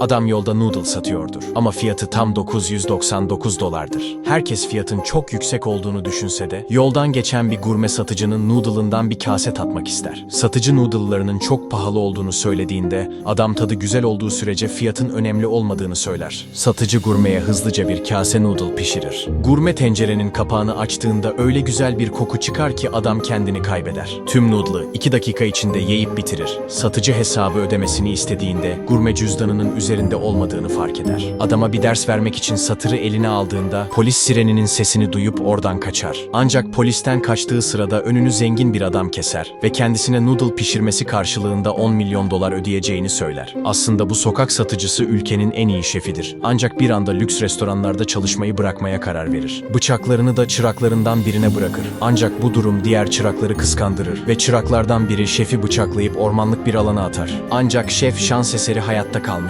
Adam yolda noodle satıyordur ama fiyatı tam 999 dolardır. Herkes fiyatın çok yüksek olduğunu düşünse de yoldan geçen bir gurme satıcının noodle'ından bir kase tatmak ister. Satıcı noodle'larının çok pahalı olduğunu söylediğinde adam tadı güzel olduğu sürece fiyatın önemli olmadığını söyler. Satıcı gurmeye hızlıca bir kase noodle pişirir. Gurme tencerenin kapağını açtığında öyle güzel bir koku çıkar ki adam kendini kaybeder. Tüm noodle'ı 2 dakika içinde yiyip bitirir. Satıcı hesabı ödemesini istediğinde gurme cüzdanının üzerinde olmadığını fark eder. Adama bir ders vermek için satırı eline aldığında polis sireninin sesini duyup oradan kaçar. Ancak polisten kaçtığı sırada önünü zengin bir adam keser ve kendisine noodle pişirmesi karşılığında 10 milyon dolar ödeyeceğini söyler. Aslında bu sokak satıcısı ülkenin en iyi şefidir. Ancak bir anda lüks restoranlarda çalışmayı bırakmaya karar verir. Bıçaklarını da çıraklarından birine bırakır. Ancak bu durum diğer çırakları kıskandırır ve çıraklardan biri şefi bıçaklayıp ormanlık bir alana atar. Ancak şef şans eseri hayatta kalmıştır.